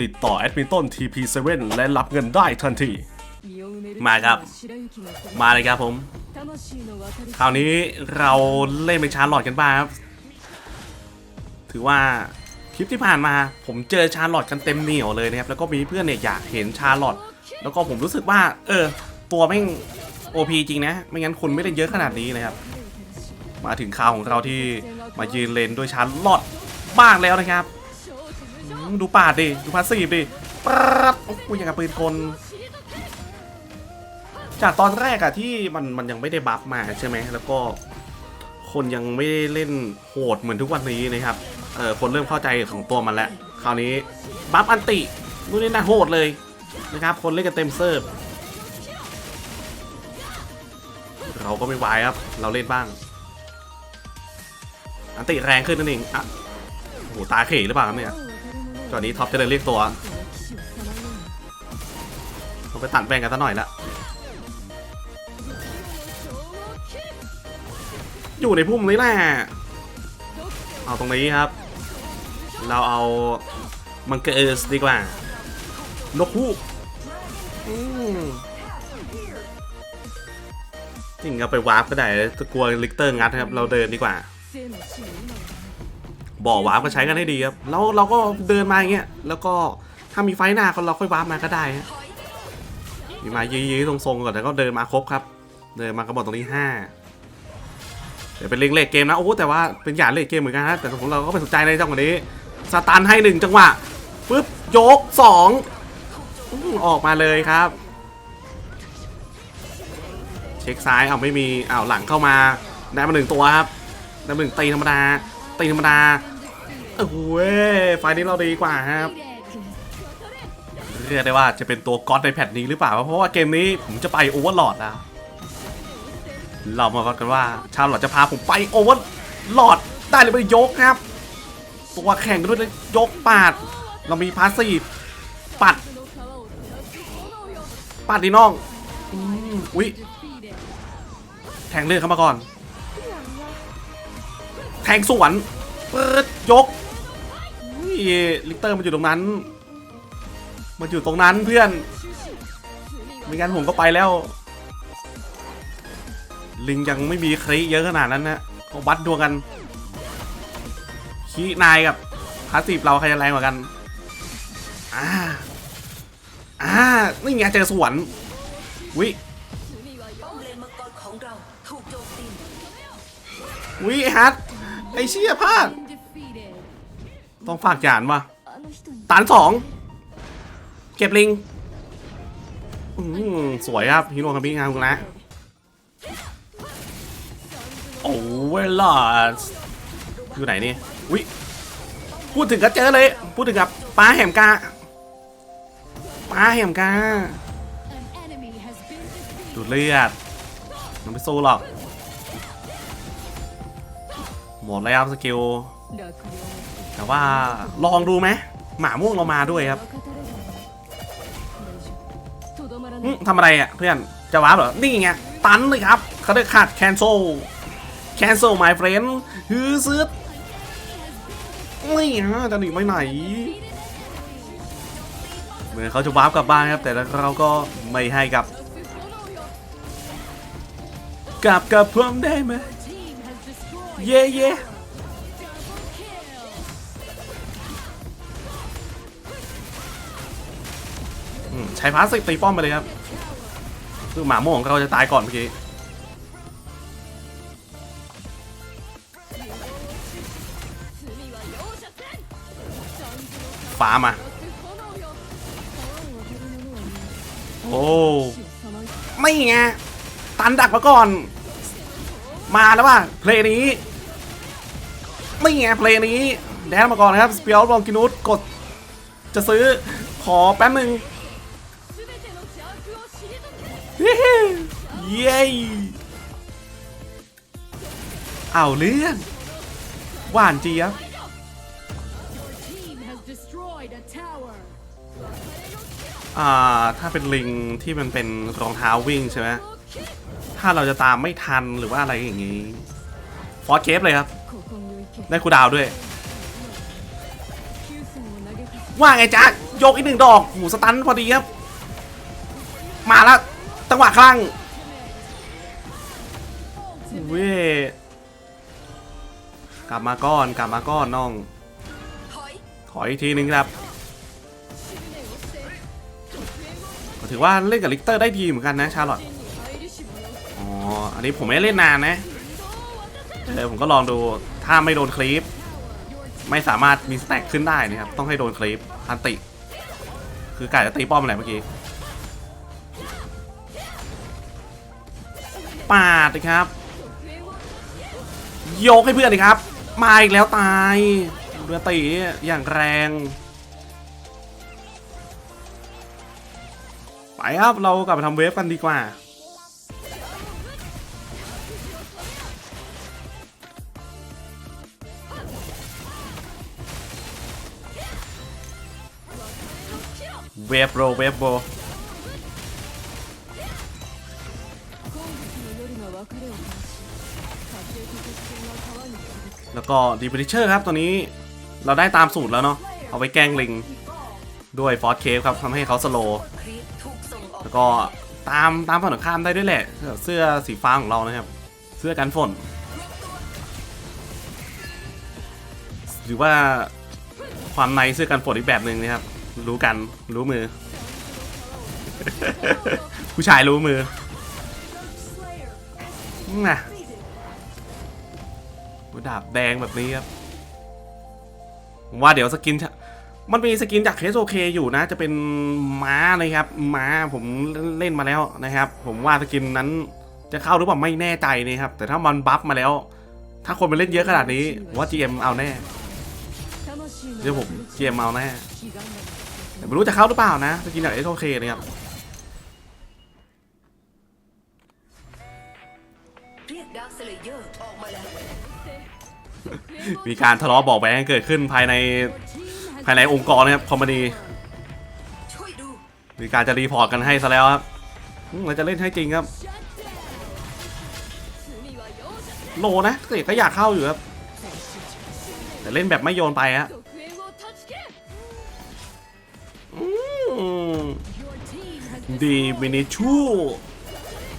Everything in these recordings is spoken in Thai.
ติดต่อแอดมินต้น TP7 และรับเงินได้ทันที มาครับ มาเลยครับผม คราวนี้เราเล่นเป็นชาร์ลอตกันบ้างครับ ถือว่าคลิปที่ผ่านมา ผมเจอชาร์ลอตกันเต็มเหนียวเลยนะครับ แล้วก็มีเพื่อนเนี่ยอยากเห็นชาร์ลอตแล้วก็ผมรู้สึกว่า เออ ตัวแม่ง OP จริงนะ ไม่งั้นคนไม่ได้เยอะขนาดนี้นะครับ มาถึงข่าวของเราที่มายืนเลนด้วยชาร์ลอตบ้างแล้วนะครับอืม ดูปาดดิ ดูพาสซีฟดิปรัดโอ้โหอย่างกับปืนกล จากตอนแรกอะที่มันมันยังไม่ได้บัฟมาใช่ไหม แล้วก็คนยังไม่ได้เล่นโหดเหมือนทุกวันนี้นะครับ เออคนเริ่มเข้าใจของตัวมันแล้ว คราวนี้บัฟอันตินู่นนี่นั่นโหดเลยนะครับ คนเล่นกันเต็มเซิร์ฟ เราก็ไม่ไหวครับ เราเล่นบ้าง อันติแรงขึ้นนั่นเองอะโอ้โหตาเขยหรือเปล่าครับเนี่ย ตอนนี้ท็อปจะเดินเรียกตัวเราไปตัดแบ่งกันซะหน่อยละอยู่ในพุ่มนี้แหละ เอาตรงนี้ครับ เราเอามังเกอร์สดีกว่า นกฮูกจริงเอาไปวาร์ปก็ได้ถ้ากลัวลิกเตอร์งัดครับ เราเดินดีกว่า บ่อวาร์ปก็ใช้กันให้ดีครับแล้วเราก็เดินมาอย่างเงี้ยแล้วก็ถ้ามีไฟหน้าก็เราค่อยวาร์ปมาก็ได้ฮะมีมายื้อๆทรงๆก่อนแต่ก็เดินมาครบครับ เดินมากระบอกตรงนี้ห้าเดี๋ยวเป็นเล่งเลทเกมนะโอ้แต่ว่าเป็นหยาดเลทเกมเหมือนกันนะแต่ของเราก็ไม่สนใจในจังหวะนี้สตันให้หนึ่งจังหวะปุ๊บยกสองออกมาเลยครับ เช็คซ้ายเอาไม่มีเอาหลังเข้ามาได้มาหนึ่งตัวครับได้มาหนึ่งตีธรรมดา ตีธรรมดาโอ้โหไฟนี้เราดีกว่าครับเรียกได้ว่าจะเป็นตัวก๊อตในแพทนี้หรือเปล่า เพราะว่าเกมนี้ผมจะไปโอเวอร์หลอดแล้ว เรามาวัดกันว่าชาวหลอดจะพาผมไปโอเวอร์หลอดได้หรือไม่ยกครับ ตัวแข่งกันด้วยยกปาด เรามีพาสซีฟปัด ปัดดีน้องอืมอุ๊ยแทงเลือดเข้ามาก่อน ทงสวนเปิดยกอุ้ยลิกเตอร์มันอยู่ตรงนั้น มันอยู่ตรงนั้นเพื่อนไม่งั้นผมก็ไปแล้ว ลิงยังไม่มีคริเยอะขนาดนั้นนะก็วัดดวงกันคีนายกับพาสีฟเราใครจะแรงกว่ากันอ่าอ่านี่ไงเจอสวนวิป้อมเลนมังกรราถูกโจมตีวิไอฮัท ไอเชี่ยพลาด ต้องฝากหยานว่ะตานสอง เก็บลิงอืมสวยครับฮิโรคามิงามคุณนะโอ้เวลาอยู่ไหนนี่วิพูดถึงก็เจอเลย พูดถึงกับป้าแหมกาป้าแหมกาดูดเลือดมันไม่สู้หรอก หมดแล้วสกิลแต่ว่าลองดูไหมหมาม่วงเรามาด้วยครับทำอะไรอะเพื่อนจะว้าเหรอ นี่ไง ตันเลยครับเขาได้ขาด cancel cancel my friend ฮือซึดนี่ฮะจะหนีไปไหน เหมือนเขาจะวาร์ปกลับบ้านครับ แต่เราก็ไม่ให้กลับ กลับกับผมได้ไหม เย่เย่อืมใช้พาสติกตีป้อมไปเลยครับคือหมาโม่ของเขาจะตายก่อนเมื่อกี้ฟ้ามา โอ้ไม่ไงตันดักมาก่อน มาแล้วป่ะเพลงนี้ ไม่ไงเพลงนี้แดนมาก่อนนะครับสเปียร์ลองกินูสกด จะซื้อขอแป๊บหนึ่งเย้เอาเรื่องหวานจี๊ยบอ่าถ้าเป็นลิงที่มันเป็นรองเท้าวิ่งใช่ไหมถ้าเราจะตามไม่ทันหรือว่าอะไรอย่างนี้ ฟอร์เกฟเลยครับ ได้คูดาวด้วย ว่าไงจ๊ะยกอีกหนึ่งดอกหูสตันพอดีครับ มาละจังหวะคลั่งเว้กลับมาก้อนกลับมาก้อนน้อง ถอยอีกทีนึงครับก็ถือว่าเล่นกับลิกเตอร์ได้ดีเหมือนกันนะชาลอตอ๋อ อันนี้ผมไม่เล่นนานนะเออผมก็ลองดู ถ้าไม่โดนคลีปไม่สามารถมีสแต็กขึ้นได้นะครับต้องให้โดนคลีปอันติ คือกาจะตีป้อมอะไรเมื่อกี้ปาดนะครับโยกให้เพื่อนเลยครับ มาอีกแล้วตายเรือตีอย่างแรง ไปครับ เรากลับไปทำเวฟกันดีกว่า เวฟโรเวฟโบแล้วก็ดีบริเชอร์ครับตัวนี้เราได้ตามสูตรแล้วเนาะเอาไปแกล้งลิง ด้วยฟอสเคฟครับทำให้เขาสโลแล้วก็ตามตามฝั่งข้ามได้ด้วยแหละ เสื้อสีฟ้าของเรานะครับ เสื้อกันฝน หรือว่าความในเสื้อกันฝนอีกแบบหนึ่งนะครับ รู้กันรู้มือ ผู้ชายรู้มือน่ะดาบแดงแบบนี้ครับว่าเดี๋ยวสกิน มันมีสกินจากเคสโอเคอยู่นะ จะเป็นม้านะครับ ม้าผมเล่นมาแล้วนะครับ ผมว่าสกินนั้นจะเข้าหรือเปล่าไม่แน่ใจนะครับ แต่ถ้ามันบัฟมาแล้ว ถ้าคนมาเล่นเยอะขนาดนี้ว่า GM เอาแน่ เดี๋ยวผมเกมเมาแน่ไม่รู้จะเข้าหรือเปล่านะจะกินจากเอสโอเคเนะครับมีการทะเลาะบอกแบงเกิดขึ้นภายในภายในองค์กรนะครับคอมพานีมีการจะรีพอร์ตกันให้ซะแล้วครับเราจะเล่นให้จริงครับ โลนะเตะก็อยากเข้าอยู่ครับ แต่เล่นแบบไม่โยนไปฮะดีมินิชู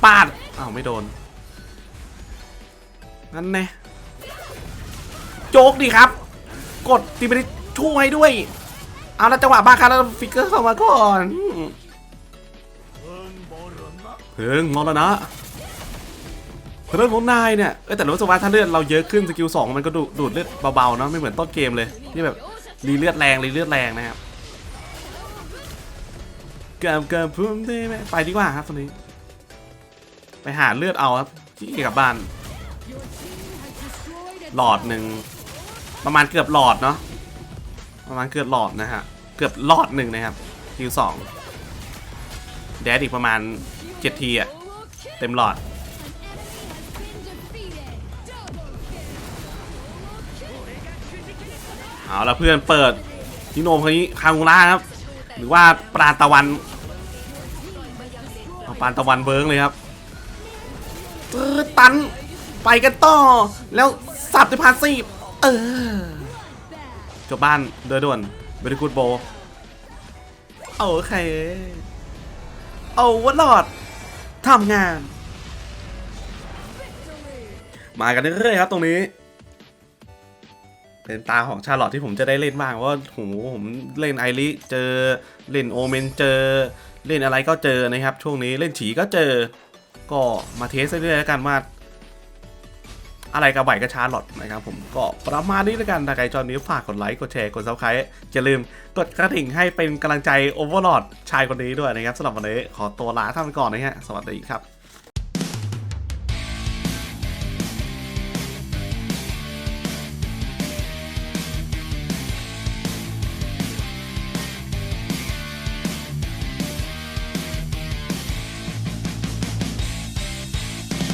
ปาดอ้าวไม่โดนนั่นไงโจกดีครับ กดดีมินิชูให้ด้วย เอาละจังหวะบ้าครับแล้วฟิกเกอร์เข้ามาก่อนเพิงมรณะ เพลินของนายเนี่ยเอ้แต่รู้สึกว่าถ้าเลือดเราเยอะขึ้นสกิลสองมันก็ดูดูดเลือดเบาๆเนาะไม่เหมือนต้นเกมเลยที่แบบรีเลือดแรงรีเลือดแรงนะครับเกับเกับพุ่มได้ไหมไปดีกว่าครับตอนนี้ ไปหาเลือดเอาครับที่กลับบ้าน หลอดหนึ่งประมาณเกือบหลอดเนาะประมาณเกือบหลอดนะฮะเกือบหลอดหนึ่งนะครับคิวสองแดดอีกประมาณเจ็ดทีอะเต็มหลอด เอาละเพื่อนเปิดนิโนมคนนี้คางูล่าครับ หรือว่าปราณตะวันปราณตะวันเบิร์กเลยครับตืดตันไปกันต่อ แล้วสับด้วยพาสีเออจบบ้านโดยด่วนเบริกูดโบโอเคเอาวัดหลอดทำงาน มากันเรื่อยๆครับตรงนี้ เป็นตาของชาลอตที่ผมจะได้เล่นบ้างว่าโหผมเล่นไอริเจอเล่นโอเมนเจอ เล่นอะไรก็เจอนะครับ ช่วงนี้เล่นฉีก็เจอ ก็มาเทสเรื่อยๆแล้วกันว่าอะไรกับไหวกับชาร์ลอตนะครับผมก็ประมาณนี้แล้วกันถ้าใครชอบนี้ฝากกดไลค์กดแชร์กดซับสไครต์อย่าลืมกดกระดิ่งให้เป็นกำลังใจโอเวอร์ลอดชายคนนี้ด้วยนะครับสำหรับวันนี้ขอตัวลาท่านไปก่อนนะฮะสวัสดีครับ